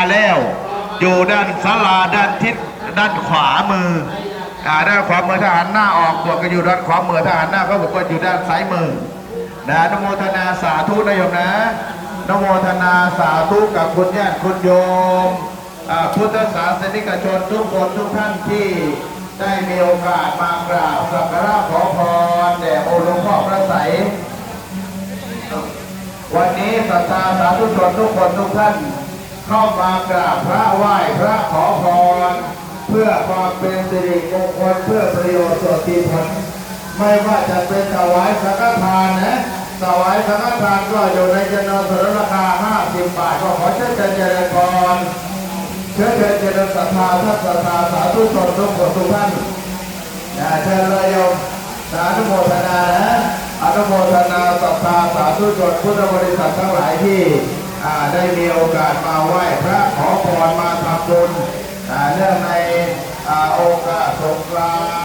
มาแล้วอยู่ด้านศาลาด้านทิศด้านขวามืออ่าด้านขวามือทหารหน้าออกบวกก็อยู่ด้านขวามือทหารหน้าก็บอกว่าอยู่ด้านซ้ายมือนะนโมทนาสาธุนะโยมนะนโมทนาสาธุกับคุณญาติคุณโยมพุทธศาสนิกชนทุกคนทุกท่านที่ได้มีโอกาสมากราบสักการะขอพรแด่องค์หลวงพ่อพระไสยวันนี้ศรัทธาสาธุชนทุกคนทุกท่าน เข้ามากราบพระไหว้พระขอพร เพื่อความเป็นสิริมงคลเพื่อประโยชน์ส่วนที่ผลไม่ว่าจะเป็นถวายสังฆทานนะถวายสังฆทานก็อยู่ในจำนวนสนราคา50 บาทก็ขอเชิญเจริญพรเชิญเชิญเจริญศรัทธาท่านศรัทธาสาธุชนทุกคนทุกท่านนะเชิญเลยโยมสาธุโมทนานะอนุโมทนาศรัทธาสาธุชนพุทธบริษัททั้งหลายที่ ได้มีโอกาสมาไหว้พระขอพรมาทำบุญเนื่องในอโอกาสสงกรานต์